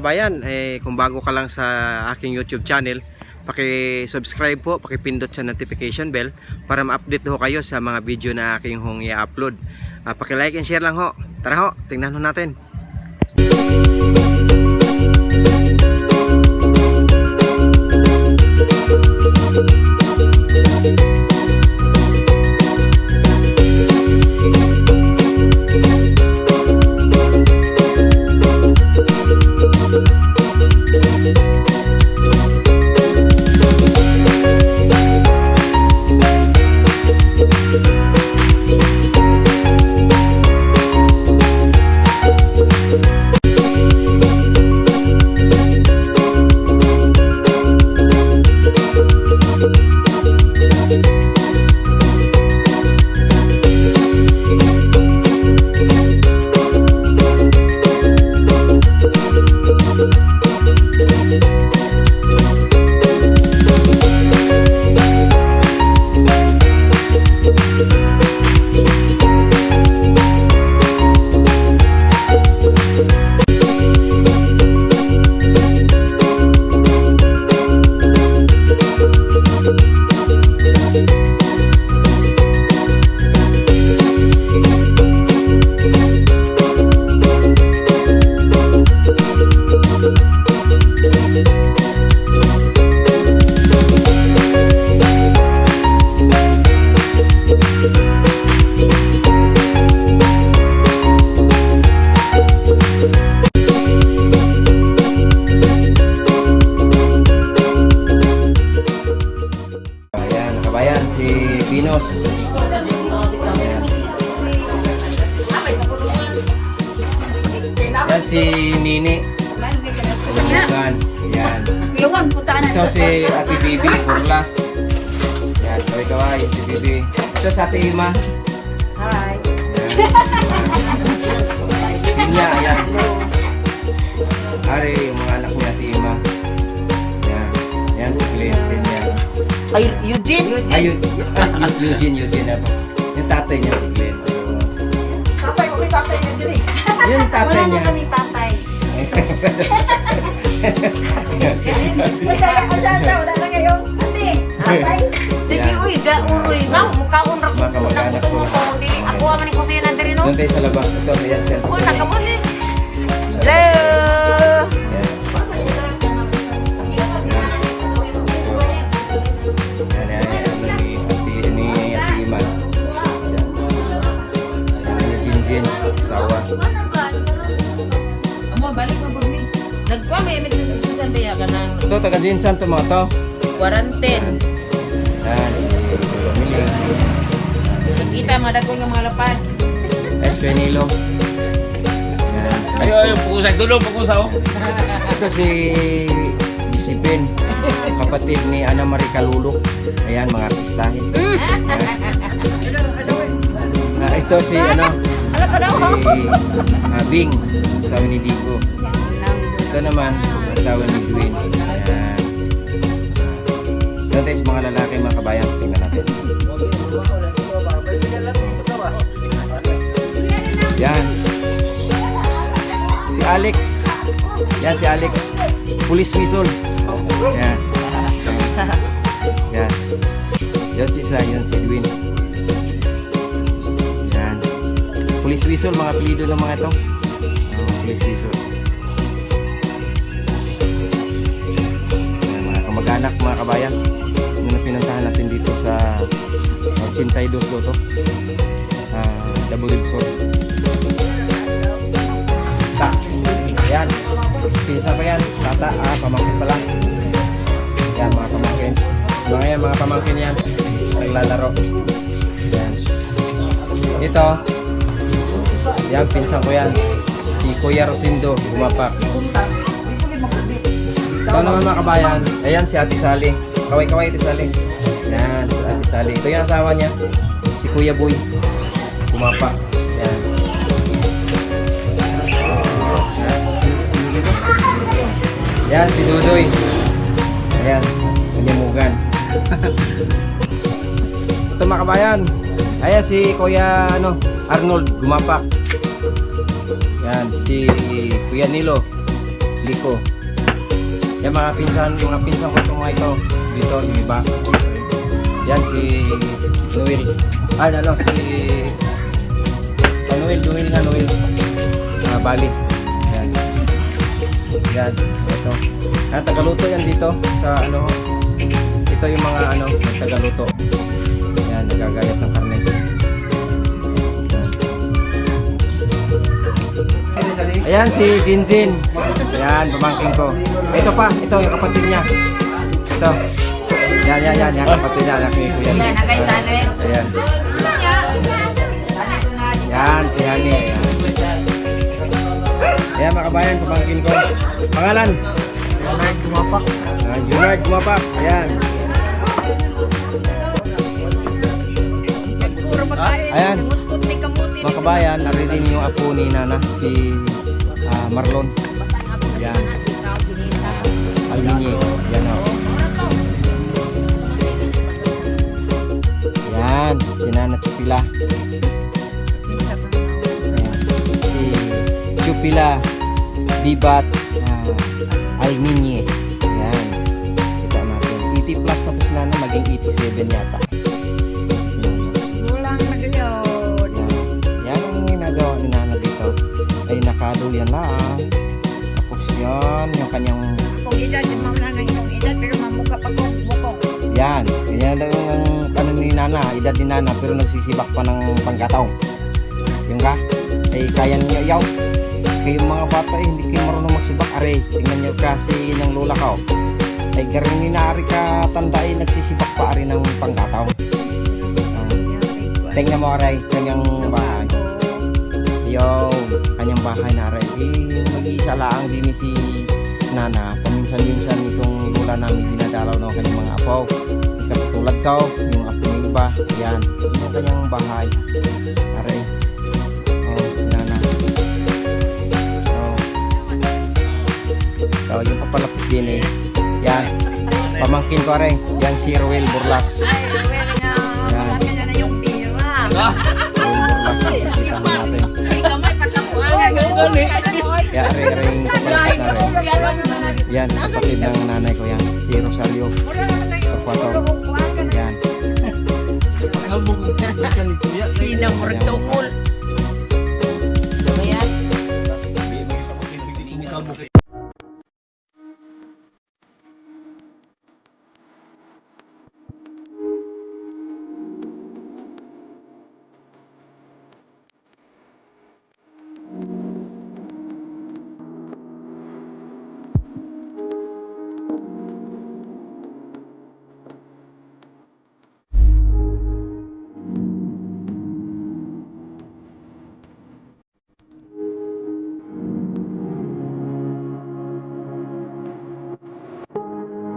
kabayan, eh, kung bago ka lang sa aking YouTube channel, paki-subscribe po, paki-pindot sa notification bell para ma-update ho kayo sa mga video na aking hong i-upload. Ah, paki-like and share lang ho. Tara ho, tingnan ho natin. Ayan, si Nini. Ayan. Ayan. Iwan, punta ka na. Ito si Ate Bibi, Kurlas. Yan, kaway kaway, si Bibi. Ito si Ate Ima. Hi. Pinya, ayan. Ari, yung mga anak niya, Ate Ima. Yan. Yan si Glenn, Pinya. Ay, Eugene? Ah, Eugene, Eugene na po. Yung tatay niya, si Glenn. Tatay, may tatay na din eh. Yung tatay Wala na niya. kami tatay. Masaya ka dyan, dyan. Wala na kayong ate. Tatay. Sige, uy, da uroy. Nga, mukha unra ko. Mga kamag-anak ko. Ako aman ni Kusina na rin, no? Doon tayo sa labas. Ito, ayan, sir. Ng Ito, taga Jinsan to mga to. quarantine. Yan, Mili. Kita, mga dagway nga mga lapad. S. Penilo. Yan. Ayo, ayo, pag-usay. Dulo, pag-usay. oh. Ito si Disipin, kapatid ni Ana Marie Calulok. Ayan, mga artistahin. Ah, ito si ano, Ala ka daw. si ah, Bing, asawa ni Digo. Ito naman, asawa ni Gwen. Ayan. Tayo sa mga lalaki, mga kabayan. Tingnan natin. Yan. Si Alex. Yan si Alex. Police whistle. Yan. Yan. Yan si yan si Edwin. Yan. Police whistle, mga apelido ng mga ito. Police whistle. Mga kamag-anak, mga kabayan. Na pinuntahan natin dito sa uh, Chintay Dos Doto. Ah, Double Resort. Ta. Yan. Pinsa pa yan. Tata. Ah, pamangkin pala. Yan, mga pamangkin. Mga yan, mga pamangkin yan. Naglalaro. Yan. Ito. Yan, pinsan ko yan. Si Kuya Rosindo, gumapak. Naman mga kabayan. Ayan, si Ate Sally. Kaway-kaway Ate Sally. Yan, Sally. Ito yung asawa niya. Si Kuya Boy. Gumapak. Yan. Yan, si Dudoy. Ayan, kanimugan. Ito mga kabayan. Ayan si Kuya ano, Arnold Gumapak. Yan, si Kuya Nilo. Liko. Yan mga pinsan, mga pinsan ko itong mga ito. Dito, yung iba. Yan si Noel. Ah, ano, si ah, Noel, Noel nga, Noel. Ah, Bali. Yan. Yan, ito. Ah, tagaluto yan dito sa ano. Ito yung mga ano, tagaluto. Yan, nagagayat ng karne. Ayan si Jinjin. Ayan, pamangkin ko. Ito pa, ito yung kapatid niya. Ito. Yan, yan, yan, yan kapatid niya, anak ni Kuya. Yan, nakay Sane. Ayan. Yan, si Hani. Ayan. Ayan, mga kabayan, pamangkin ko. Pangalan? Junard Gumapak. Ayan, Junard Gumapak. Ayan. Ayan. Mga kabayan, narinig yung apo ni Nana, si Marlon. Ayan. Uh, Alminye. Ayan o. Ayan, si Nana Chupila. Ayan. Si Chupila Bibat uh, Alminye. Ayan. Kita natin. 80 plus tapos Nana, maging 87 yata. Si Nana. Walang nagayon. Yan ang ginagawa ni Nana dito. Ay nakaduyan lang. Yan. Yan lang ang ano ni Nana, edad ni Nana pero nagsisibak pa ng pangkataw. Yung ka? Ay kaya niyo yaw. Kayong mga bata eh, hindi kayo marunong magsibak. Are, tingnan niyo kasi ng lola ka. oh. Ay garing ni Nari ka tanda eh, nagsisibak pa ari ng pangkataw. Ah, tingnan mo aray, kanyang bahay. Yo, kanyang bahay na rin. Eh, mag-iisa lang din si Nana. Paminsan-minsan itong lula namin dinadalaw ng kanyang mga apo. Katulad ko, yung apo ng iba. Yan, yun yung kanyang bahay. Oh, si Nana. Oh. So, yung papalapit din eh. Yan. Pamangkin ko rin. Yan si Ruel Burlas. Ay. Yan. Yung tira. Ruel Burlas. Kita na natin. Ay, kamay patamuhan. Kaya Yan, kapatid ng nanay ko yan. Si Rosario. Torquato. Yan. Sinamor tungkol.